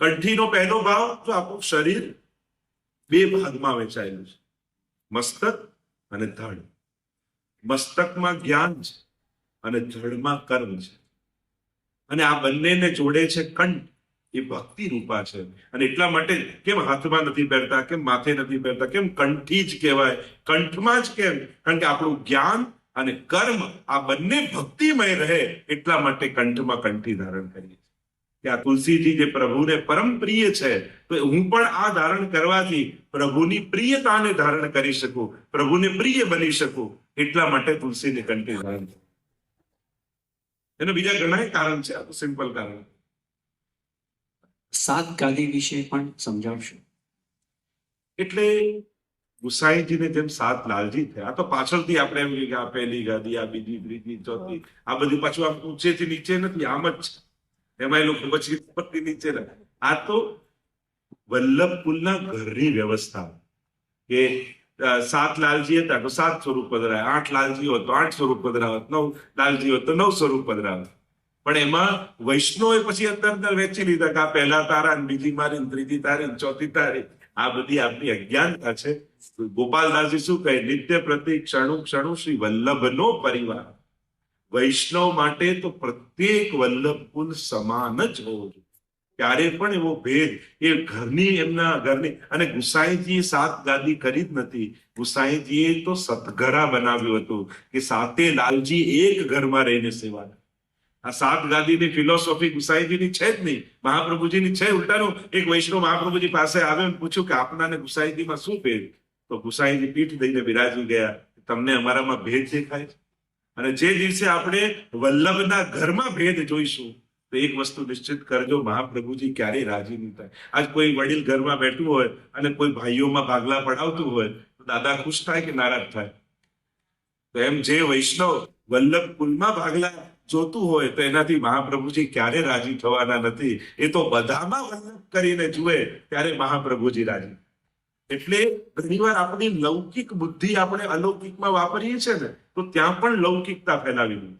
કંઠીનો પહેલો ભાવ તો આપણું શરીર બે ભાગમાં વહેંચાયેલું છે. મસ્તક અને ધડ. મસ્તકમાં જ્ઞાન છે અને ધડમાં કર્મ છે. અને આ બંનેને જોડે છે કંઠ. એ ભક્તિ રૂપા છે. અને એટલા માટે કેમ હાથમાં નથી પહેરતા, કેમ માથે નથી પહેરતા, કેમ કંઠી જ કહેવાય? કંઠમાં જ કેમ? કારણ કે આપણું જ્ઞાન અને કર્મ આ બંને ભક્તિમય રહે એટલા માટે કંઠમાં કંઠી ધારણ કરીએ. કે આ તુલસીજી જે પ્રભુને પરમ પ્રિય છે તો હું પણ આ ધારણ કરવાથી પ્રભુની પ્રિયતાને ધારણ કરી શકું પ્રભુને પ્રિય બની શકું એટલા માટે તુલસીને કંઠી ધારણ એના બીજા ઘણા કારણ છે આ તો સિમ્પલ કારણ. સાત ગાદી વિશે પણ સમજાવશો? એટલે ગુસાઈજીને જેમ સાત લાલજી થયા આ તો પાછળથી આપણે એમ કે આ પહેલી ગાદી આ બીજી ત્રીજી ચોથી આ બધી પાછું ઊંચેથી નીચે નથી આમ જ છે. એમાં એ લોકો પછી ઉપરથી નીચે આ તો વલ્લભ કુલના ઘરની વ્યવસ્થા. કે સાત લાલજી હતા તો સાત સ્વરૂપ પધરાય. આઠ લાલજી હોત આઠ સ્વરૂપ પધરાવત. નવ લાલજી હોત નવ સ્વરૂપ પધરાવત. પણ એમાં વૈષ્ણવે પછી અંદર અંદર વેચી લીધા કે આ પહેલા તારા ને બીજી મારી ત્રીજી તારી ચોથી તારી. આ બધી આપણી અજ્ઞાનતા છે. ગોપાલદાસજી શું કહે? નિત્ય પ્રતિ ક્ષણુ ક્ષણુ શ્રી વલ્લભનો પરિવાર. વૈષ્ણવ માટે તો પ્રત્યેક વલ્લભ કુલ સમાન જ હોવો જોઈએ. ક્યારે પણ એવો ભેદ એ ઘરની એમના ઘરની, અને ગુસાઈજીએ સાત ગાદી કરી જ નથી. ગુસાઈજીએ તો સતઘરા બનાવ્યું હતું કે સાતે લાલજી એક ઘરમાં રહીને સેવા આ સાત ગાદીની ફિલોસોફી ગુસાઈજીની છે જ નહીં. મહાપ્રભુજીની છે. ઉલટાનું એક વૈષ્ણવ મહાપ્રભુજી પાસે આવે અને પૂછ્યું કે આપનાને ગુસાઈજીમાં શું ભેદ? તો ગુસાઈજી પીઠ દઈને બિરાજી ગયા તમને અમારામાં ભેદ દેખાય છે? અને જે દિવસે આપણે વલ્લભના ઘરમાં ભેદ જોઈશું, તો એક વસ્તુ નિશ્ચિત કરજો, મહાપ્રભુજી ક્યારેય રાજી નહીં થાય. આજ કોઈ વડીલ ઘરમાં બેઠું હોય અને કોઈ ભાઈઓમાં ભાગલા પડાવતું હોય, તો દાદા ખુશ થાય કે નારાજ થાય? તો એમ જે વૈષ્ણવ વલ્લભ કુલમાં ભાગલા જોતું હોય, તો એનાથી મહાપ્રભુજી ક્યારે રાજી થવાના નથી. એ તો બધામાં વલ્લભ કરીને જુએ, ત્યારે મહાપ્રભુજી રાજી એટલે ઘણીવાર આપણી લૌકિક બુદ્ધિ આપણે અલૌકિકમાં વાપરીએ છીએ ને, તો ત્યાં પણ લૌકિકતા ફેલાવી દઈએ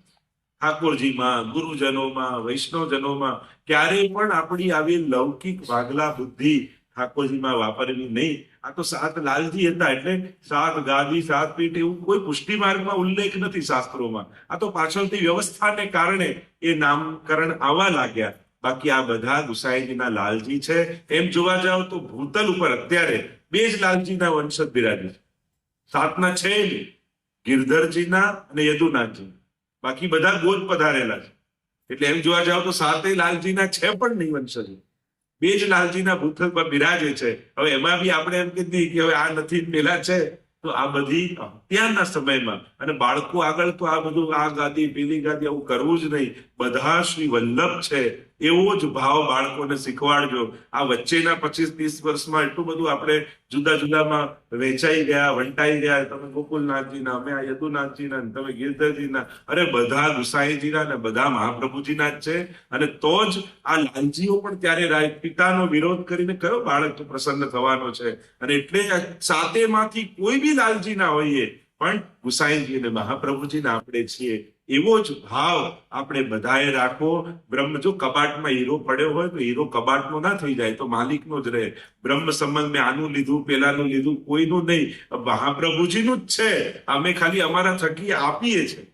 ઠાકોરજીમાં, ગુરુજનોમાં, વૈષ્ણવજનોમાં ક્યારેય પણ આપણી આવી લૌકિક વાઘલા બુદ્ધિ ઠાકોરજીમાં વાપરવી નહીં. આ તો સાત લાલજી હતા એટલે સાત ગાદી, સાત પીઠ એવું કોઈ પુષ્ટિ માર્ગમાં ઉલ્લેખ નથી શાસ્ત્રોમાં. આ તો પાછળથી વ્યવસ્થાને કારણે એ નામકરણ આવવા લાગ્યા. બાકી આ બધા ગુસાઈજીના લાલજી છે. એમ જોવા જાવ તો ભૂતલ ઉપર અત્યારે બે જ લાલજીના વંશજ બિરાજે છે. સાતના છે ગિરધરજીના અને યદુનાથજી બાકી બધા ગોદ પધારેલા છે. એટલે એમ જોવા જાવ તો સાતે લાલજીના છે પણ નહીં વંશજો. બે જ લાલજીના ભૂતલ બિરાજે છે. હવે એમાં બી આપણે એમ કીધી કે હવે આ નથી પેલા છે. તો આ બધી અત્યારના સમયમાં અને બાળકો આગળ તો આ બધું આ ગાદી, પેલી ગાદી આવું કરવું જ નહીં. બધા શ્રી વલ્લભ છે. એવો જ ભાવ બાળકોને શીખવાડજો. આ વચ્ચેના પચીસ ત્રીસ વર્ષમાં એટલું બધું આપણે જુદા જુદામાં વેચાઈ ગયા, વંટાઈ ગયા. તમે ગોકુલનાથજીના, અમે આ યદુનાથજીના તમે ગિરધરજીના. અરે બધા ગુસાઈજીના ને બધા મહાપ્રભુજીના જ છે. અને તો જ આ લાલજીઓ પણ ત્યારે પિતાનો વિરોધ કરીને કયો બાળક તો પ્રસન્ન થવાનો છે? અને એટલે સાતેમાંથી કોઈ બી લાલજી ના હોઈએ પણ ગુસાઈજી અને મહાપ્રભુજીના આપણે છીએ. એવો જ ભાવ આપણે બધાએ રાખવો. બ્રહ્મ જો કબાટમાં હીરો પડ્યો હોય તો હીરો કબાટનો ના થઈ જાય, તો માલિકનો જ રહે. બ્રહ્મ સંબંધ મેં આનું લીધું, પેલાનું લીધું, કોઈનું નહીં. મહાપ્રભુજીનું જ છે. અમે ખાલી અમારા થકી આપીએ છે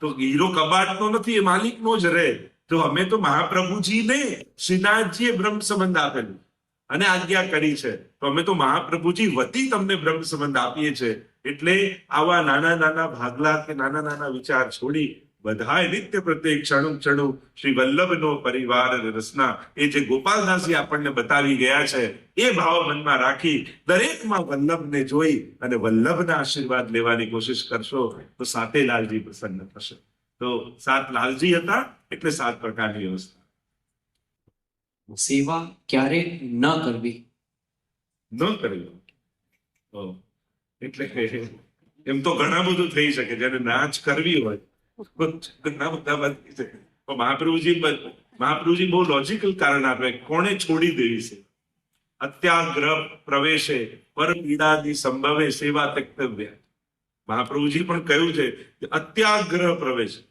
તો હીરો કબાટનો નથી, એ માલિકનો જ રહે. તો અમે તો મહાપ્રભુજીને શ્રીનાથજીએ બ્રહ્મ સંબંધ આપેલું. અને આજ્ઞા કરી છે. તો અમે તો મહાપ્રભુજી વતી તમને બ્રહ્મ સંબંધ આપીએ છે એટલે આવા નાના નાના ભાગલા કે નાના નાના વિચાર છોડી બધાએ નિત્ય પ્રત્યેક ક્ષણુ ક્ષણુ શ્રી વલ્લભનો પરિવાર રસના એ જે ગોપાલદાસજી આપણને બતાવી ગયા છે એ ભાવ મનમાં રાખી દરેકમાં વલ્લભને જોઈ અને વલ્લભના આશીર્વાદ લેવાની કોશિશ કરશો તો સાતે લાલજી પ્રસન્ન થશે. તો સાત લાલજી હતા એટલે સાત પ્રકારની વ્યવસ્થા સેવા ક્યારે ન કરવી? ન કર્યું તો એટલે એમ તો ઘણા બધું થઈ શકે. જેને નાચ કરવી હોય ઘણા બધા વાત થઈ મહાપ્રભુજી મહાપ્રભુજી બહુ લોજિકલ કારણ આપે. કોણે છોડી દેવી છે? અત્યાગ્રહ પ્રવેશે, પર પીડાદી સંભવે સેવા તક્તવ્ય. મહાપ્રભુજી પણ કહ્યું છે કે અત્યાગ્રહ પ્રવેશ.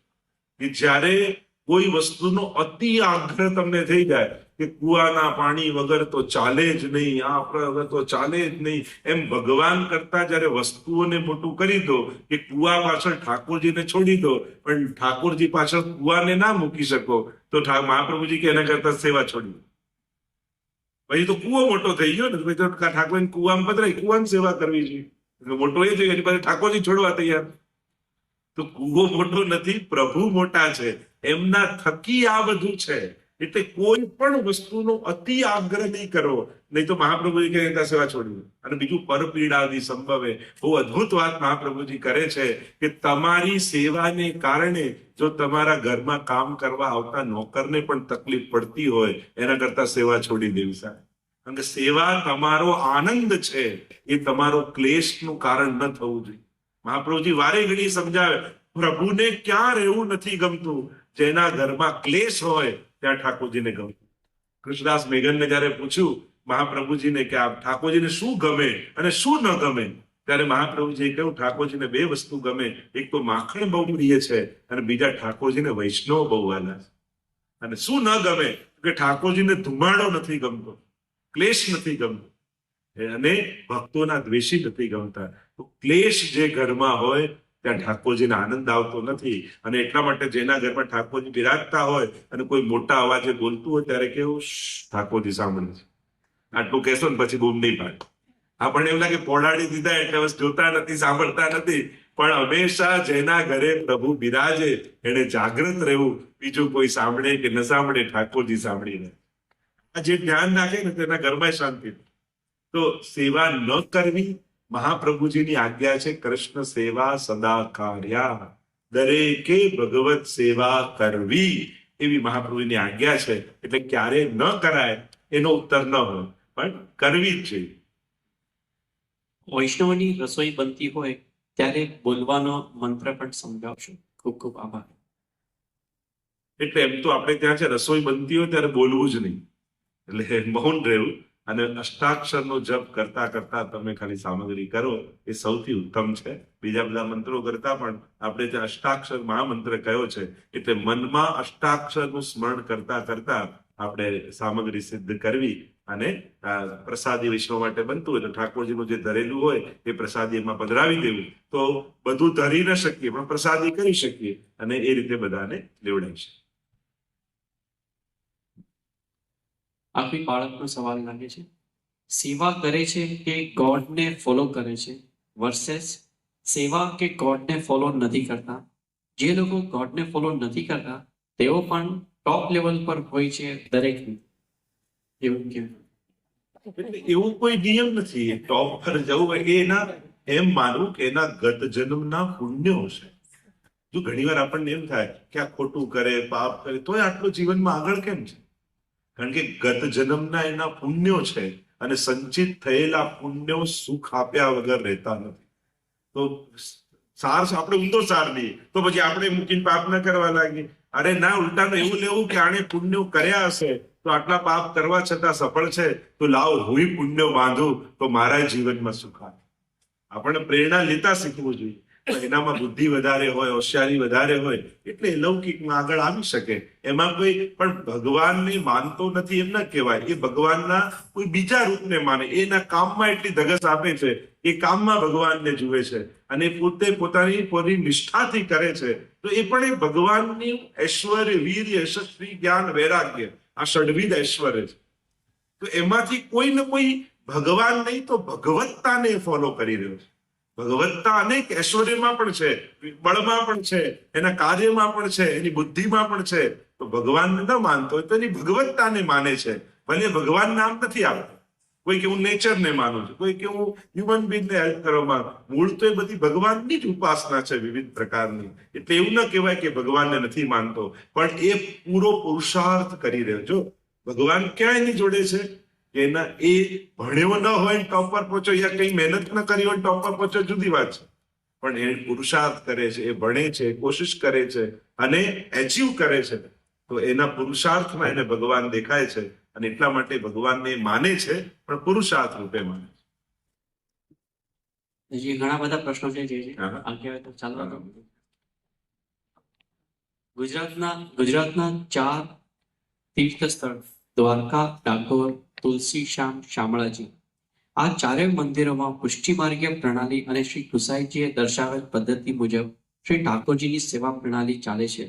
કે જ્યારે કોઈ વસ્તુનો અતિ આગ્રહ તમને થઈ જાય કે કુવાના પાણી વગર તો ચાલે જ નહીં, આ વગર તો ચાલે જ નહીં. એમ ભગવાન કરતા જ્યારે વસ્તુઓને મોટું કરી દો કે કુવા પાછળ ઠાકોરજીને છોડી દો, પણ ઠાકોરજી પાછળ કુવાને ના મૂકી શકો, તો મહાપ્રભુજી કે એના કરતા સેવા છોડી પછી તો કુવો મોટો થઈ ગયો ને પછી તો ઠાકોરજી કુવામાં પધરાય કુવાની સેવા કરવી જોઈએ મોટો એ છે એની પાસે ઠાકોરજી છોડવા તૈયાર. તો કુવો મોટો નથી, પ્રભુ મોટા છે. એમના થકી આ બધું છે. એટલે કોઈ પણ વસ્તુનો અતિ આગ્રહ નહીં કરવો. નહીં તો મહાપ્રભુજી કહે, ત્યાં સેવા છોડવી અને બીજું, પરપીડાદી સંભવે. બહુ અદ્ભુત વાત મહાપ્રભુજી કરે છે કે તમારી સેવાને કારણે જો તમારા ઘરમાં કામ કરવા આવતા નોકરને પણ તકલીફ પડતી હોય, એના કરતા સેવા છોડી દેવી સાહેબ. કારણ કે સેવા તમારો આનંદ છે, એ તમારો ક્લેશનું કારણ ન થવું જોઈએ. મહાપ્રભુજી વારે ઘડી સમજાવે, પ્રભુને ક્યાં રહેવું નથી ગમતું? જેના ઘરમાં ક્લેશ હોય ત્યાં ઠાકોરજીને ગમતું કૃષ્ણદાસ મેઘનને જયારે પૂછ્યું મહાપ્રભુજીને કે આ ઠાકોરજીને શું ગમે અને શું ન ગમે, ત્યારે મહાપ્રભુજીએ કહ્યું, ઠાકોરજીને બે વસ્તુ ગમે. એક તો માખણ બહુ પ્રિય છે અને બીજા ઠાકોરજીને વૈષ્ણવ બહુ વાલા અને શું ન ગમે? કે ઠાકોરજીને ધુમાડો નથી ગમતો, ક્લેશ નથી ગમતો. અને ભક્તોના દ્વેષી નથી ગમતા. તો ક્લેશ જે ઘરમાં હોય ત્યાં ઠાકોરજીને આનંદ આવતો નથી. અને એટલા માટે જેના ઘરમાં ઠાકોરજી બિરાજતા હોય અને કોઈ મોટા અવાજે બોલતું હોય ત્યારે કેવું ઠાકોરજી સાંભળે છે. આટલું કહેશો ને પછી બૂમ નહીં પાડે. આપણને એવું લાગે પોડાડી દીધા એટલે બસ જોતા નથી, સાંભળતા નથી. પણ હંમેશા જેના ઘરે પ્રભુ બિરાજે, એને જાગૃત રહેવું. બીજું કોઈ સાંભળે કે ન સાંભળે, ઠાકોરજી સાંભળી રહે આ જે ધ્યાન રાખે ને તેના ઘરમાં શાંતિ તો સેવા ન કરવી મહાપ્રભુજીની આજ્ઞા છે કૃષ્ણ સેવા સદા કાર્યા દરેકે ભગવત સેવા કરવી. એવી મહાપ્રભુની આજ્ઞા છે. એટલે ક્યારે ન કરાય એનો ઉત્તર ન હોય પણ કરવી જ જોઈએ. વૈષ્ણવની રસોઈ બનતી હોય ત્યારે બોલવાનો મંત્ર પણ સમજાવશો. ખૂબ ખૂબ આભાર. એટલે એમ તો આપણે ત્યાં છે રસોઈ બનતી હોય ત્યારે બોલવું જ નહીં. એટલે મૌન રહેવું. અને અષ્ટાક્ષરનો જપ કરતા કરતા તમે ખાલી સામગ્રી કરો, એ સૌથી ઉત્તમ છે. બીજા બધા મંત્રો કરતા પણ આપણે જે અષ્ટાક્ષર મહામંત્ર કયો છે, એટલે મનમાં અષ્ટાક્ષરનું સ્મરણ કરતા કરતા આપણે સામગ્રી સિદ્ધ કરવી અને પ્રસાદી વિશ્વ માટે બનતું તો ઠાકોરજીનું જે ધરેલું હોય એ પ્રસાદી એમાં પધરાવી દેવું. તો બધું ધરી ન શકીએ પણ પ્રસાદી કરી શકીએ અને એ રીતે બધાને લેવડાવી શકીએ. આખી બાળકનો સવાલ લાગે છે. સેવા કરે છે કે ગોડને ફોલો કરે છે વર્સેસ સેવા કે ગોડને ફોલો નથી કરતા? જે લોકો ગોડને ફોલો નથી કરતા, તેઓ પણ ટોપ લેવલ પર હોય છે દરેક એવું કેવું એવું કોઈ નિયમ નથી. ટોપ પર જવું હોય એના, એમ માનવું કે એના ગત જન્મના પુણ્યો છે જો ઘણીવાર આપણને એમ થાય કે આ ખોટું કરે, પાપ કરે, તોય આટલું જીવનમાં આગળ કેમ છે? કારણ કે ગત જન્મના એના પુણ્યો છે અને સંચિત થયેલા પુણ્યો સુખ આપ્યા વગર રહેતા નથી. તો સાર આપણે ઊંધો સાર લઈએ. તો પછી આપણે મૂકીને પાપ ના કરવા લાગીએ. અરે ના, ઉલટાનું એવું લેવું કે આને પુણ્યો કર્યા હશે, તો આટલા પાપ કરવા છતાં સફળ છે, તો લાવ હું પુણ્ય બાંધું, તો મારા જીવનમાં સુખ આવે. આપણે પ્રેરણા લેતા શીખવું જોઈએ. એનામાં બુદ્ધિ વધારે હોય, હોશિયારી વધારે હોય, એટલે લૌકિકમાં આગળ આવી શકે. એમાં કોઈ, પણ ભગવાનને માનતો નથી એમ ના કહેવાય. એ ભગવાનના કોઈ બીજા રૂપને માને. એના કામમાં એટલી ધગસ આપે છે એ કામમાં ભગવાનને જુએ છે. અને પોતે પોતાની પોતાની નિષ્ઠાથી કરે છે. તો એ પણ એ ભગવાનની ઐશ્વર્ય, વીર, યશસ્વી, જ્ઞાન, વૈરાગ્ય. આ ષડવિધ ઐશ્વર્ય છે. તો એમાંથી કોઈ ને કોઈ ભગવાન નહીં તો ભગવત્તાને ફોલો કરી રહ્યો છે. ભગવત્તા અનેક ઐશ્વર્યમાં પણ છે, બળમાં પણ છે, એના કાર્યમાં પણ છે, એની બુદ્ધિમાં પણ છે. તો ભગવાનને ન માનતો હોય તો એની ભગવત્તાને માને છે. ભલે ભગવાન નામ નથી આવતું. કોઈ કે હું નેચરને માનું છું, કોઈ કે હું હ્યુમન બીંગને હેલ્પ કરવામાં મૂળ તો એ બધી ભગવાનની જ ઉપાસના છે વિવિધ પ્રકારની. એટલે એવું ન કહેવાય કે ભગવાનને નથી માનતો. પણ એ પૂરો પુરુષાર્થ કરી રહ્યો જો ભગવાન ક્યાં એની જોડે છે? કે એના એ ભણ્યો ન હોય ટોપ પર પહોંચ્યો યા કઈ મહેનત ન કરી હોય ટોપ પર પહોંચ્યો જુદી વાત છે. પણ એ પુરુષાર્થ કરે છે એ ભણે છે કોશિશ કરે છે અને એચીવ કરે છે. તો એના પુરુષાર્થમાં એને ભગવાન દેખાય છે અને એટલા માટે ભગવાનને માને છે પણ પુરુષાર્થ રૂપે માને છે. ઘણા બધા પ્રશ્નો છે જે ચાલવા ગુજરાતના ગુજરાતના ચાર તીર્થ સ્થળ દ્વારકા ડાકોર તુલસી શ્યામ શામળાજી. આ ચારેય મંદિરોમાં પુષ્ટિમાર્ગીય પ્રણાલી અને શ્રી ગુસાઈજીએ દર્શાવેલ પદ્ધતિ મુજબ શ્રી ઠાકોરજીની સેવા પ્રણાલી ચાલે છે.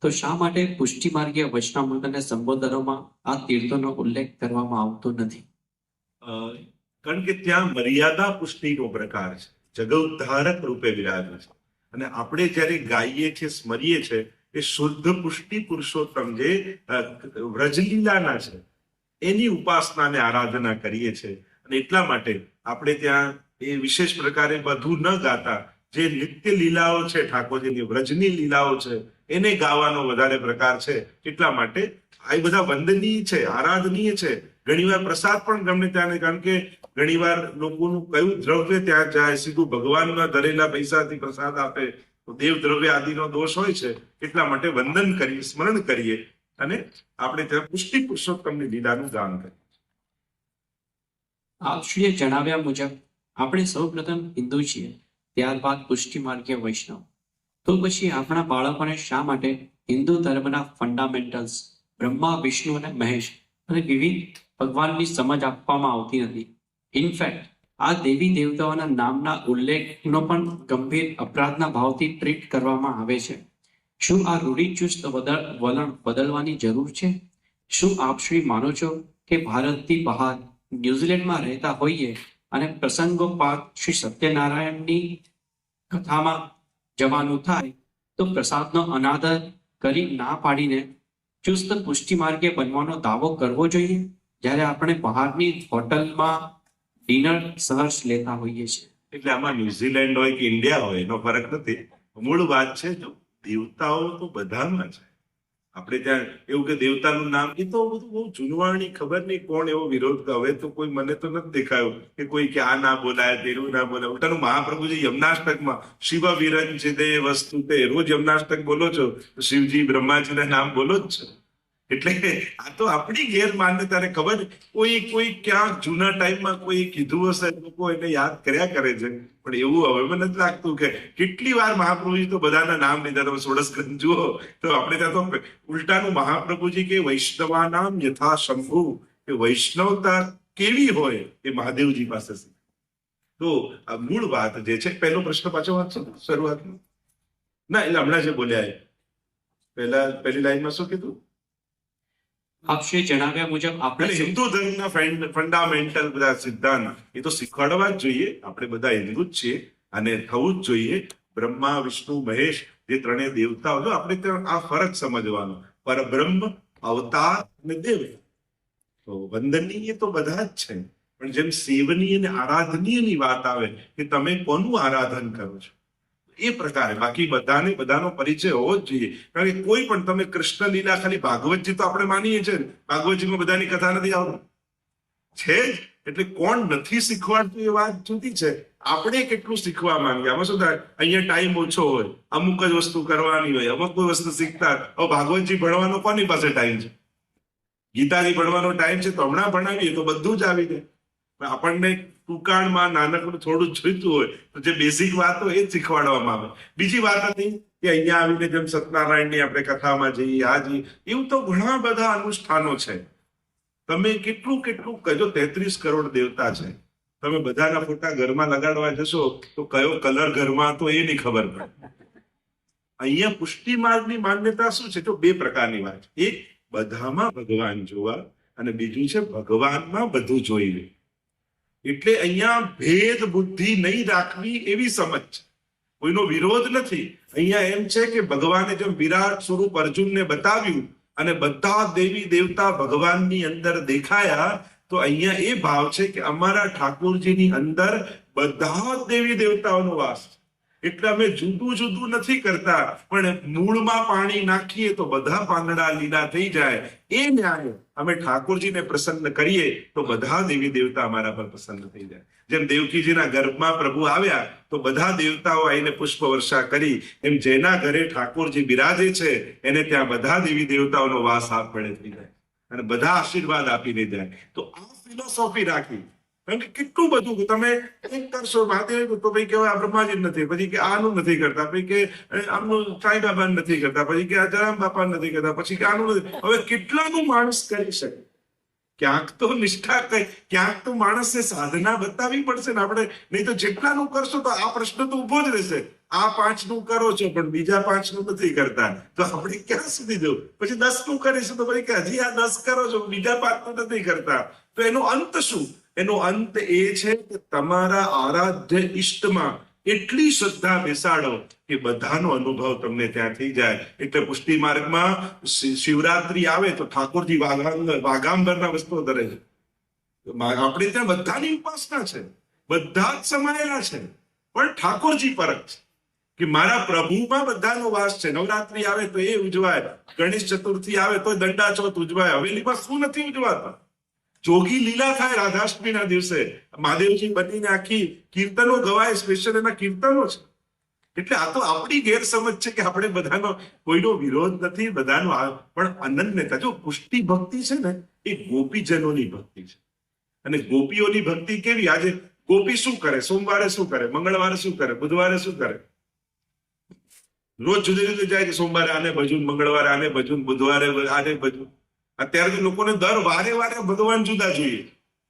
તો શા માટે પુષ્ટિમાર્ગીય વૈષ્ણવ અને સંબોધનોમાં આ તીર્થોનો ઉલ્લેખ કરવામાં આવતો નથી? કારણ કે ત્યાં મર્યાદા પુષ્ટિનો પ્રકાર છે. જગઉદ્ધારક રૂપે વિરાજે છે. અને આપણે જ્યારે ગાઈએ છીએ, સ્મરીએ છીએ, એ શુદ્ધ પુષ્ટિ પુરુષોત્તમ જે વ્રજલીલાના છે. એની ઉપાસના અને આરાધના કરીએ છીએ અને એટલા માટે આપણે ત્યાં એ વિશેષ પ્રકારે બધું ન ગાતા. જે નિત્ય લીલાઓ છે, ઠાકોરજીની વ્રજની લીલાઓ છે, એને ગાવાનો વધારે પ્રકાર છે. એટલા માટે આ બધા વંદનીય છે, આરાધનીય છે. ઘણીવાર પ્રસાદ પણ ગમે ત્યાં કારણ કે ઘણીવાર લોકોનું કયું દ્રવ્ય ત્યાં જાય, સીધું ભગવાનના ધરેલા પૈસાથી પ્રસાદ આપે, તો દેવ દ્રવ્ય આદિનો દોષ હોય છે. એટલા માટે વંદન કરીએ, સ્મરણ કરીએ. અને આપણે ત્યાં પુષ્ટિ પુરુષોત્તમની લીલાનું ગાન કર્યું આપશ્રીએ જણાવ્યા મુજબ, આપણે સૌપ્રથમ હિન્દુ છીએ, ત્યારબાદ પુષ્ટિ માર્ગે વૈષ્ણવ. તો પછી આપણા બાળકોને શા માટે હિન્દુ ધર્મના ફંડામેન્ટલ્સ બ્રહ્મા, વિષ્ણુ અને મહેશ અને વિવિધ ભગવાનની સમજ આપવામાં આવતી નથી ઇનફેક્ટ આ દેવી દેવતાઓના નામના ઉલ્લેખનો પણ ગંભીર અપરાધના ભાવથી ટ્રીટ કરવામાં આવે છે. શું આ રૂઢિચુસ્ત વલણ બદલવાની જરૂર છે? શું આપ શ્રી માનો છો કે ભારતથી બહાર ન્યુઝીલેન્ડમાં રહેતા હોઈએ અને પ્રસંગોપાત શ્રી સત્યનારાયણની કથામાં જવાનું થાય તો પ્રસાદનો અનાદર કરી ના પાડીને ચુસ્ત પુષ્ટિ માર્ગે બનવાનો દાવો કરવો જોઈએ? જ્યારે આપણે બહારની હોટલમાં ડિનર સહર્ષ લેતા હોઈએ છીએ. એટલે આમાં ન્યુઝીલેન્ડ હોય કે ઇન્ડિયા હોય એનો ફરક નથી. મૂળ વાત છે જો દેવતાઓ તો બધામાં છે. આપણે ત્યાં એવું કે દેવતાનું નામ, એ તો બધું બહુ જૂનવાણી ખબર નહીં કોણ એવો વિરોધ. હવે તો કોઈ મને તો નથી દેખાયું કે કોઈ કે આ ના બોલાય તેનું ના બોલાય. ઉલટાનું મહાપ્રભુજી યમનાષ્ટકમાં શિવ વિરંજિતે વસ્તુ તે, રોજ યમનાષ્ટક બોલો છો, તો શિવજી બ્રહ્માજીના નામ બોલો જ છો. એટલે આ તો આપણી ગેરમાન્યતાને ખબર કોઈ કોઈ ક્યાંક જૂના ટાઈમમાં કોઈ કીધું હશે લોકો એને યાદ કર્યા કરે છે. પણ એવું હવે મને નથી લાગતું કે કેટલી વાર મહાપ્રભુજી તો બધાના નામ લીધા. તમે સોળસ ગ્રંથ જુઓ, તો આપણે ત્યાં તો ઉલટાનું મહાપ્રભુજી કે વૈષ્ણવા નામ યથા શંભુ. કે વૈષ્ણવતા કેવી હોય એ મહાદેવજી પાસે તો આ મૂળ વાત જે છે, પહેલો પ્રશ્ન પાછો વાંચો શરૂઆતમાં. ના, એટલે હમણાં જે બોલ્યા એ. પહેલા, પહેલી લાઈનમાં શું કીધું? આપશ્રીએ જણાવ્યા મુજબ આપણે હિન્દુ ધર્મના ફંડામેન્ટલ બધા સિદ્ધાંત એ તો શીખવાડવા જ જોઈએ. આપણે બધા હિન્દુ જ છીએ અને થવું જ જોઈએ. બ્રહ્મા વિષ્ણુ મહેશ જે ત્રણેય દેવતાઓ જો આપણે ત્યાં આ ફરક સમજવાનો. પરબ્રહ્મ અવતાર અને દેવ. તો વંદનીય તો બધા જ છે. પણ જેમ સેવનીય અને આરાધનીયની વાત આવે કે તમે કોનું આરાધન કરો છો? એ પ્રકારે. બાકી બધાને, બધાનો પરિચય હોવો જ જોઈએ. કારણ કે કોઈ પણ, તમે કૃષ્ણ લીલા ખાલી ભાગવતજી તો આપણે માનીએ છીએ ભાગવતજીમાં બધાની કથા નથી આવતી. છે જ. એટલે કોણ નથી શીખવાડતું એ વાત જુદી છે. આપણે કેટલું શીખવા માંગીએ? આમાં શું થાય? અહીંયા ટાઈમ ઓછો હોય. અમુક જ વસ્તુ કરવાની હોય. અમુક કોઈ વસ્તુ શીખતા. હવે ભાગવતજી ભણવાનો કોની પાસે ટાઈમ છે? ગીતાજી ભણવાનો ટાઈમ છે તો હમણાં ભણાવીએ તો બધું જ આવી જાય. આપણને ટૂંકાણમાં નાનકડું થોડું જોઈતું હોય, તો જે બેઝિક વાત હોય એ શીખવાડવામાં આવે. બીજી વાત હતી કે અહીંયા આવીને જેમ સત્યનારાયણની આપણે કથામાં જઈએ, આ જઈએ, એવું તો ઘણા બધા અનુષ્ઠાનો છે. તમે કેટલું કેટલું કહેજો તેત્રીસ કરોડ દેવતા છે. તમે બધાના ફોટા ઘરમાં લગાડવા જશો, તો કયો કલર ઘરમાં તો એ નહીં ખબર પડે. અહીંયા પુષ્ટિ માર્ગની માન્યતા શું છે? તો બે પ્રકારની વાત. એક, બધામાં ભગવાન જોવા અને બીજું છે ભગવાનમાં બધું જોઈ લે એટલે અહીંયા ભેદ બુદ્ધિ નહીં રાખવી એવી સમજ છે. કોઈનો વિરોધ નથી. અહીંયા એમ છે કે ભગવાને જેમ વિરાટ સ્વરૂપ અર્જુનને બતાવ્યું અને બધા દેવી દેવતા ભગવાનની અંદર દેખાયા, તો અહીંયા એ ભાવ છે કે અમારા ઠાકોરજીની અંદર બધા દેવી દેવતાઓનો વાસ છે. એટલે અમે જુદું જુદું નથી કરતા, પણ મૂળમાં પાણી નાખીએ તો બધા પાંદડા લીલા થઈ જાય. એ ન્યાય અમે ઠાકોરજીને પ્રસન્ન કરીએ તો બધા દેવી દેવતા અમારા પર પ્રસન્ન થઈ જાય. જેમ દેવકીજીના ગર્ભમાં પ્રભુ આવ્યા તો બધા દેવતાઓ આવીને પુષ્પ વર્ષા કરી. એમ જેના ઘરે ઠાકોરજી બિરાજે છે, એને ત્યાં બધા દેવી દેવતાઓનો વાસ આપ પડે થઈ જાય. અને બધા આશીર્વાદ આપીને જાય. તો આ ફિલોસોફી રાખી કારણ કે કેટલું બધું તમે એક કરશો મહાદેવ તો ભાઈ કહેવાય આ બ્રહ્માજી નથી, પછી કે આનું નથી કરતા, પછી કે આમનું સાંઈ બાબા નથી કરતા, પછી કે આ બાપા નથી કરતા, પછી કે આનું નથી. હવે કેટલાનું માણસ કરી શકે? ક્યાંક તો નિષ્ઠા કઈ, ક્યાંક તો માણસે સાધના બતાવવી પડશે ને આપણે, નહીં તો જેટલાનું કરશો તો આ પ્રશ્ન તો ઊભો જ રહેશે. આ પાંચનું કરો છો, પણ બીજા પાંચનું નથી કરતા. તો આપણે ક્યાં સુધી જવું? પછી દસનું કરીશું તો પછી કે હજી આ દસ કરો છો, બીજા પાંચનું નથી કરતા. તો એનો અંત શું? એનો અંત એ છે કે તમારા આરાધ્ય ઈષ્ટમાં એટલી શ્રદ્ધા બેસાડો કે બધાનો અનુભવ તમને ત્યાં થઈ જાય. એટલે પુષ્ટિ માર્ગમાં શિવરાત્રી આવે તો ઠાકોરજી વાઘાંબરના વસ્ત્રો ધરે છે. આપણે ત્યાં બધાની ઉપાસના છે. બધા જ સમાયેલા છે. પણ ઠાકોરજી પરક છે. કે મારા પ્રભુમાં બધાનો વાસ છે. નવરાત્રી આવે તો એ ઉજવાય. ગણેશ ચતુર્થી આવે તો દંડા ચોથ ઉજવાય. હવેલીમાં શું નથી ઉજવાતા? જોગી લીલા થાય રાધાષ્ટમીના દિવસે. મહાદેવજી બનીને આખી કીર્તનો ગવાય સ્પેશિયલ એના કીર્તનો છે. એટલે આ તો આપણી ગેરસમજ છે કે આપણે બધાનો કોઈનો વિરોધ નથી બધાનો પણ અનન્યતા જો પુષ્ટિ ભક્તિ છે ને એ ગોપીજનોની ભક્તિ છે. અને ગોપીઓની ભક્તિ કેવી? આજે ગોપી શું કરે? સોમવારે શું કરે? મંગળવારે શું કરે? બુધવારે શું કરે? રોજ જુદી જુદી જાય કે સોમવારે આને ભજન મંગળવારે આને ભજન બુધવારે આને ભજન અત્યારે તો લોકોને દર વારે વારે ભગવાન જુદા જોઈએ.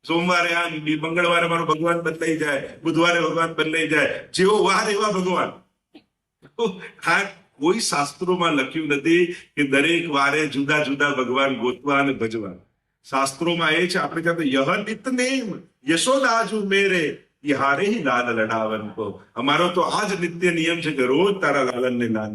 સોમવારે આ મંગળવારે મારો ભગવાન બદલાઈ જાય, બુધવારે ભગવાન બદલાઈ જાય. જેવો વાર એવા ભગવાન. આ કોઈ શાસ્ત્રોમાં લખ્યું નથી કે દરેક વારે જુદા જુદા ભગવાન ગોતવા અને ભજવા. શાસ્ત્રોમાં એ છે, આપણે ત્યાં તો યહ નિતનેમ યશોદાજુ મેરે યહારે હિ લાલ લડાવન કો. અમારો તો આ જ નિત્ય નિયમ છે કે રોજ તારા લાલનને લાલ.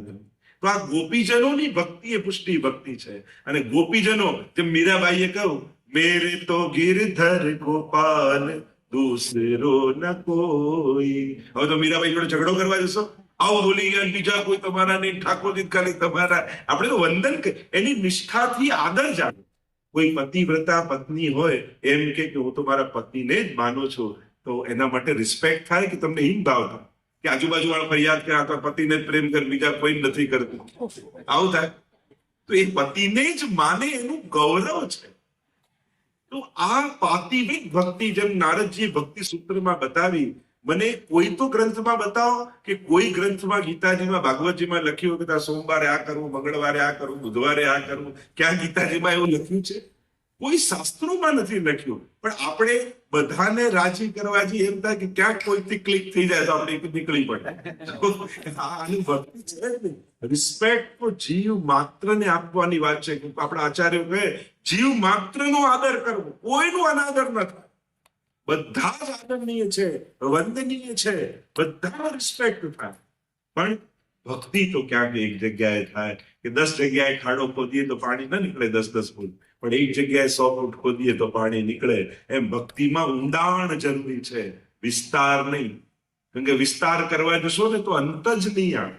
તો આ ગોપીજનોની ભક્તિ એ પુષ્ટિ ભક્તિ છે. અને ગોપીજનો, જેમ મીરાબાઈએ કહ્યું, મેરે તો ગિરધર ગોપાલ, દૂસરો ન કોઈ. હવે તો મીરાબાઈ જોડે ઝઘડો કરવા જશો. આવો બોલી ગયા, બીજા કોઈ તમારા નહીં ઠાકોર ખાલી તમારા. આપણે તો વંદન એની નિષ્ઠાથી આદર જાણો કોઈ પતિવ્રતા પત્ની હોય, એમ કે કે હું તો મારા પતિને જ માનું છું. તો એના માટે રિસ્પેક્ટ થાય કે તમને હિમ ભાવ થાય? કે આજુબાજુ વાળા ફરિયાદ કરે તો પતિને પ્રેમ કર બીજા કોઈ નથી કરતું. આવું થાય? તો એ પતિને જ માને એનું ગૌરવ છે. તો આ પાતિવિક ભક્તિ જેમ નારદજી ભક્તિ સૂત્રમાં બતાવી, મને કોઈ તો ગ્રંથમાં બતાવો કે કોઈ ગ્રંથમાં ગીતાજીમાં, ભાગવતજીમાં લખ્યું કે આ સોમવારે આ કરવું, મંગળવારે આ કરવું, બુધવારે આ કરવું, ક્યાં ગીતાજીમાં એવું લખ્યું છે? કોઈ શાસ્ત્રોમાં નથી લખ્યું. પણ આપણે બધાને રાજી કરવા જઈએ એમ થાય કે ક્યાંક કોઈથી ક્લિક થઈ જાય તો આપણે નીકળી પડે. આની ભક્તિ છે રિસ્પેક્ટ તો જીવ માત્રને આપવાની વાત છે. આપણા આચાર્ય કહે જીવ માત્રનો આદર કરવો. કોઈનો અનાદર ન થાય. બધા જ આદરણીય છે વંદનીય છે. બધા રિસ્પેક્ટ થાય. પણ ભક્તિ તો ક્યાંક એક જગ્યાએ થાય કે દસ જગ્યાએ ખાડો ખોદીએ તો પાણી ન નીકળે દસ દસ ફૂટ. પણ એક જગ્યાએ સો ફૂટ ખોદીએ તો પાણી નીકળે. એમ ભક્તિમાં ઊંડાણ જરૂરી છે. વિસ્તાર નહીં. કેમ કે વિસ્તાર કરવા જશો ને તો અંત જ નહીં આવે.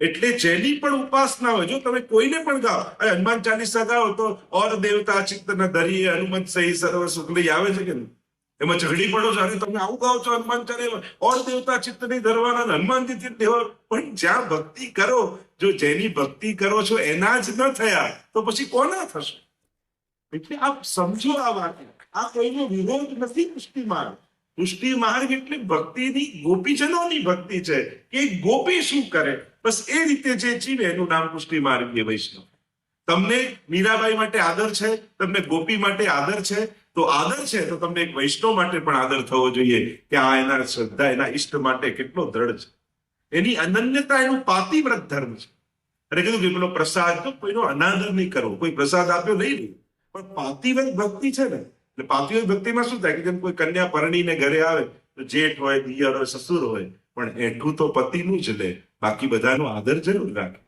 એટલે જેની પણ ઉપાસના હોય, જો તમે કોઈને પણ ગાઓ, અરે હનુમાન ચાલીસા ગાઓ તો ઓર દેવતા ચિત્ત ન ધરી, હનુમંત સહી સર્વ સુખલી આવે છે કે નહીં? એમાં ઝઘડી પડો છો? અરે તમે આવું ગાઓ છો હનુમાન ચાલીસા? ઓર દેવતા ચિત્ત નહીં ધરવાના હનુમાનજી દેવા પણ જ્યાં ભક્તિ કરો, જો જેની ભક્તિ કરો છો એના જ ન થયા, તો પછી કોના થશે? એટલે આપ સમજો આ વાત આ કોઈનો વિરોધ નથી પુષ્ટિ માર્ગ પુષ્ટિ માર્ગ એટલે ભક્તિની ગોપીજનોની ભક્તિ છે કે ગોપી શું કરે? બસ એ રીતે જે જીવે એનું નામ પુષ્ટિ માર્ગીય વૈષ્ણવ. તમને મીરાબાઈ માટે આદર છે, તમને ગોપી માટે આદર છે, તો આદર છે તો તમને એક વૈષ્ણવ માટે પણ આદર થવો જોઈએ કે આ એના શ્રદ્ધા, એના ઈષ્ટ માટે કેટલો દ્રઢ છે. એની અનન્યતા એનું પાતિવ્રત ધર્મ છે. અને કીધું કે પેલો પ્રસાદ તો કોઈનો અનાદર નહીં કરવો, કોઈ પ્રસાદ આપ્યો લઈ લે પણ પાતિવ્રત ભક્તિ છે ને, એટલે પાતિવ્રત ભક્તિમાં શું થાય કે જેમ કોઈ કન્યા પરણીને ઘરે આવે, તો જેઠ હોય, દિયર હોય, સસુર હોય, પણ એઠું તો પતિનું જ લે. બાકી બધાનો આદર જરૂર રાખે.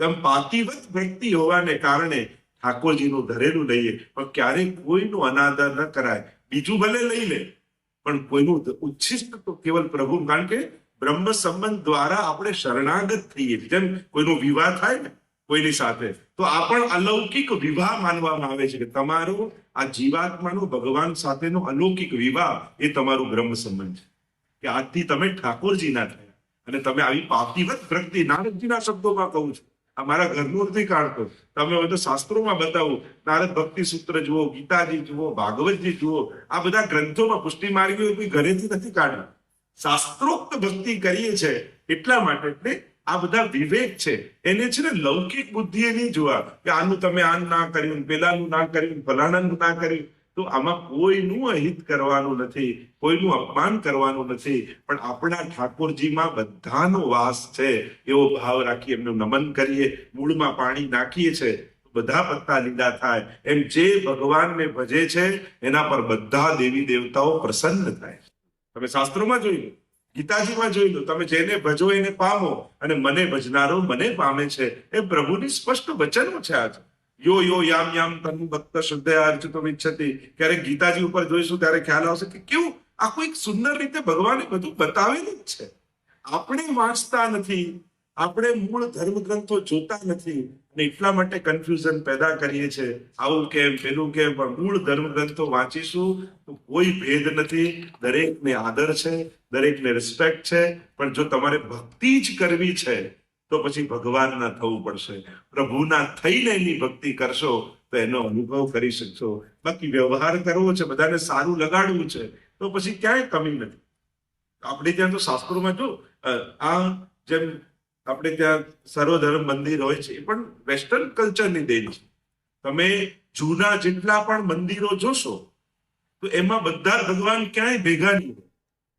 તેમ પાતિવત વ્યક્તિ હોવાને કારણે ઠાકોરજીનું ધરેલું લઈએ, પણ ક્યારેય કોઈનું અનાદર ન કરાય. બીજું ભલે લઈ લે, પણ કોઈનું ઉચ્છિષ્ટ તો કેવલ પ્રભુ, કારણ કે બ્રહ્મ સંબંધ દ્વારા આપણે શરણાગત થઈએ જેમ કોઈનો વિવાહ થાય ને કોઈની સાથે. તો આ પણ અલૌકિક વિવાહ માનવામાં આવે છે કે તમારો આ જીવાત્માનો ભગવાન સાથેનો અલૌકિક વિવાહ એ તમારો બ્રહ્મ સંબંધ છે. કે આજથી તમે ઠાકોરજીના થયા અને તમે આવી પાપતીવત પ્રગતિ નારદજીના શબ્દોમાં કહું છું. આ મારા ઘરનું નથી કાઢતો તમે હોય તો શાસ્ત્રોમાં બતાવો. નારદ ભક્તિ સૂત્ર જુઓ, ગીતાજી જુઓ, ભાગવતજી જુઓ. આ બધા ગ્રંથોમાં પુષ્ટિ માર્ગીઓ કોઈ ઘરેથી નથી કાઢ્યું. શાસ્ત્રોક્ત ભક્તિ કરીએ છે એટલા માટે એટલે આ બધા વિવેક છે. એને છે ને લૌકિક બુદ્ધિએ નહીં જોવા. કે આનું તમે આન ના કર્યું, પેલાનું ના કર્યું, ફલાણાનું ના કર્યું. તો આમાં કોઈનું અહિત કરવાનું નથી, કોઈનું અપમાન કરવાનું નથી. પણ આપણા ઠાકોરજીમાં બધાનો વાસ છે. એવો ભાવ રાખી એમનું નમન કરીએ, મૂળમાં પાણી નાખીએ છે. બધા પત્તા લીલા થાય. એમ જે ભગવાનને ભજે છે, એના પર બધા દેવી દેવતાઓ પ્રસન્ન થાય તમે શાસ્ત્રોમાં લો ગીતાજીમાં જોઈ લો, તમે જેને ભજો એને પામો અને મને ભજનારો મને પામે છે. એ પ્રભુની સ્પષ્ટ વચનો છે આજ યો યો, યામ યામ, તનુ ભક્ત શ્રદ્ધા અર્ચિતો વિચ્છતિ ક્યારેક ગીતાજી ઉપર જોઈશું ત્યારે ખ્યાલ આવશે કે કેવું આખું એક સુંદર રીતે ભગવાને બધું બતાવેલું જ છે. આપણે વાંચતા નથી. આપણે મૂળ ધર્મ ગ્રંથો જોતા નથી અને એટલા માટે કન્ફ્યુઝન પેદા કરીએ છે. આવું કેમ, પેલું કેમ? પણ મૂળ ધર્મ ગ્રંથો વાંચીશું તો કોઈ ભેદ નથી. દરેકને આદર છે, દરેકને રિસ્પેક્ટ છે. પણ જો તમારે ભક્તિ જ કરવી છે, તો પછી ભગવાનના થવું પડશે. પ્રભુના થઈને એની ભક્તિ કરશો, તો એનો અનુભવ કરી શકશો. બાકી વ્યવહાર કરવો છે, બધાને સારું લગાડવું છે, તો પછી ક્યાંય કમી નથી. આપણે ત્યાં તો શાસ્ત્રોમાં જો આ જેમ આપણે ત્યાં સર્વધર્મ મંદિર હોય છે એ પણ વેસ્ટર્ન કલ્ચરની દેન છે. તમે જૂના જેટલા પણ મંદિરો જોશો, તો એમાં બધા ભગવાન ક્યાંય ભેગા નહીં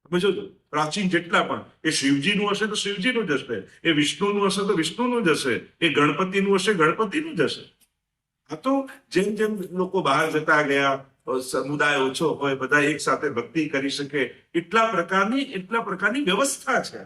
તમે જોજો, પ્રાચીન જેટલા પણ, એ શિવજીનું હશે તો શિવજીનું જ હશે, એ વિષ્ણુનું હશે તો વિષ્ણુનું જ હશે, એ ગણપતિનું હશે, ગણપતિનું જ હશે. આ તો જેમ જેમ લોકો બહાર જતા ગયા સમુદાય ઓછો હોય, બધા એક સાથે ભક્તિ કરી શકે, એટલા પ્રકારની એટલા પ્રકારની વ્યવસ્થા છે.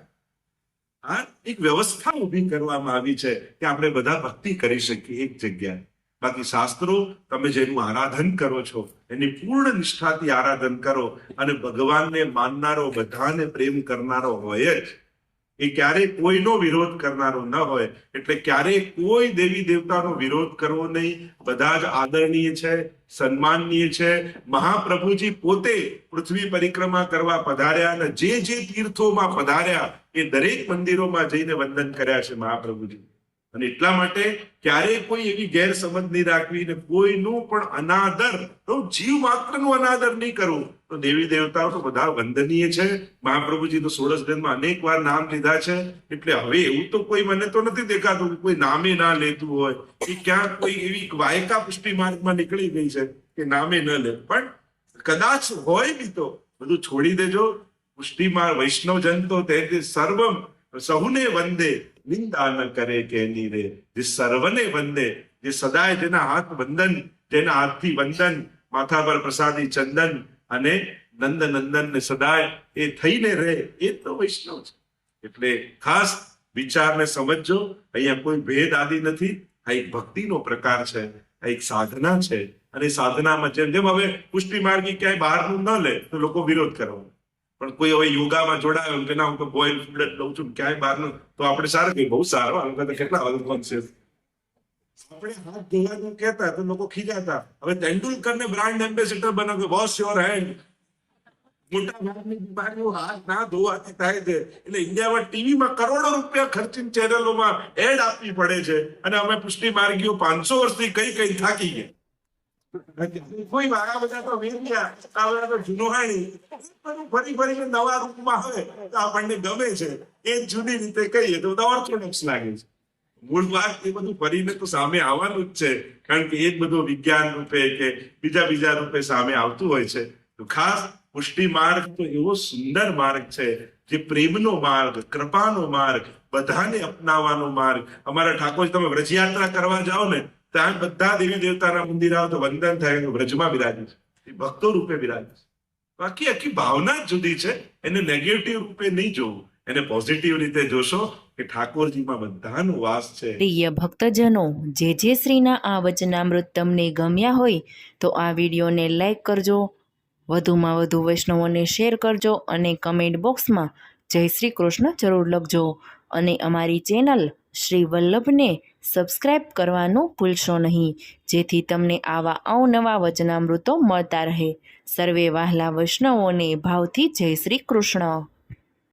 આ એક વ્યવસ્થા ઊભી કરવામાં આવી છે કે આપણે બધા ભક્તિ કરી શકીએ એક જગ્યાએ. બાકી શાસ્ત્રો, તમે જેનું આરાધન કરો છો, એની પૂર્ણ નિષ્ઠાથી આરાધન કરો અને ભગવાનને માનનારો, બધાને પ્રેમ કરનારો હોય જ એ ક્યારેય કોઈનો વિરોધ કરનારો ન હોય, એટલે ક્યારેય કોઈ દેવી દેવતાનો વિરોધ કરવો નહીં. બધા જ આદરણીય છે, સન્માનનીય છે. મહાપ્રભુજી પોતે પૃથ્વી પરિક્રમા કરવા પધાર્યા અને જે જે તીર્થોમાં પધાર્યા, એ દરેક મંદિરોમાં જઈને વંદન કર્યા છે મહાપ્રભુજી. અને એટલા માટે ક્યારેય કોઈ એવી ગેરસમજ નહીં રાખવી ને કોઈનું પણ અનાદર જીવ માત્રનું અનાદર નહીં કરવું. તો દેવી દેવતાઓ તો બધા વંદનીય છે. મહાપ્રભુજી તો સોળસ ગ્રંથમાં અનેક વાર નામ લીધા છે. એટલે હવે એવું તો કોઈ મને તો નથી દેખાતું કે કોઈ નામે ના લેતું હોય. કે ક્યાંક કોઈ એવી વાયકા પુષ્ટિ માર્ગમાં નીકળી ગઈ છે કે નામે ન લે. પણ કદાચ હોય બી તો બધું છોડી દેજો. પુષ્ટિ વૈષ્ણવ વૈષ્ણવજન તો તે સર્વમ સહુને વંદે. નિંદા ન કરે કે રે જે સર્વને વંદે, જે સદાય જેના હાથ વંદન, જેના હાથથી વંદન, માથા પર પ્રસાદી ચંદન અને નંદ નંદન ને સદાય એ થઈને રહે એ તો વૈષ્ણવ છે. એટલે ખાસ વિચારને સમજજો, અહીંયા કોઈ ભેદ આદિ નથી. આ એક ભક્તિનો પ્રકાર છે, આ એક સાધના છે. અને સાધનામાં જેમ જેમ હવે પુષ્ટિ માર્ગી ક્યાંય બહારનું ન લે, તો લોકો વિરોધ કરવાનો. પણ કોઈ હવે યોગામાં જોડાયો કે ના, હું તો બોઇલ ફૂડ લઉં છું ક્યાંય બહારનું, તો આપણે સારું કે બહુ સારું. આ વખતે કેટલા અનુભવ છે આપણે હાથ ધોવાનું કહેતા તો લોકો ખીજાતા હવે તેંડુલકરને બ્રાન્ડ એમ્બેસેડર બનાવ્યો વોશ યોર હેન્ડ મોટા ભાગની બીમારીઓ હાથ ના ધોવાથી થાય છે એટલે ઇન્ડિયામાં ટીવીમાં કરોડો રૂપિયા ખર્ચીને ચેનલોમાં એડ આપવી પડે છે અને અમે પુષ્ટિ માર્ગીઓ પાંચસો વર્ષથી કઈ કઈ થાકી ગયા કોઈ વાળા બધા તો વેચ્યા આ બધા તો જુનોહાણી ફરી ફરીને નવા રૂપમાં હોય તો આપણને ગમે છે એ જુદી રીતે કહીએ તો બધા ઓર્થોડોક્સ લાગે છે મૂળ વાત એ બધું ફરીને તો સામે આવવાનું જ છે. કારણ કે એ જ બધું વિજ્ઞાન રૂપે કે બીજા બીજા રૂપે સામે આવતું હોય છે. તો ખાસ પુષ્ટિ માર્ગ તો એવો સુંદર માર્ગ છે જે પ્રેમનો માર્ગ, કૃપાનો માર્ગ, બધાને અપનાવવાનો માર્ગ. અમારા ઠાકોર તમે વ્રજયાત્રા કરવા જાઓ ને, ત્યાં બધા દેવી દેવતાના મંદિર આવો તો વંદન થાય વ્રજમાં બિરાજે છે. એ ભક્તો રૂપે બિરાજે છે. બાકી આખી ભાવના જ જુદી છે. એને નેગેટિવ રૂપે નહીં જોવું. એને પોઝિટિવ રીતે જોશો કે ઠાકોરજીમાં બધાનો વાસ છે. પ્રિય ભક્તજનો, જે જે શ્રીના આ વચનામૃત તમને ગમ્યા હોય, તો આ વિડીયોને લાઈક કરજો, વધુમાં વધુ વૈષ્ણવોને શેર કરજો અને કમેન્ટ બોક્સમાં જય શ્રી કૃષ્ણ જરૂર લખજો. અને અમારી ચેનલ શ્રી વલ્લભને સબસ્ક્રાઈબ કરવાનું ભૂલશો નહીં, જેથી તમને આવા અવનવા વચનામૃતો મળતા રહે. સર્વે વહાલા વૈષ્ણવોને ભાવથી જય શ્રી કૃષ્ણ.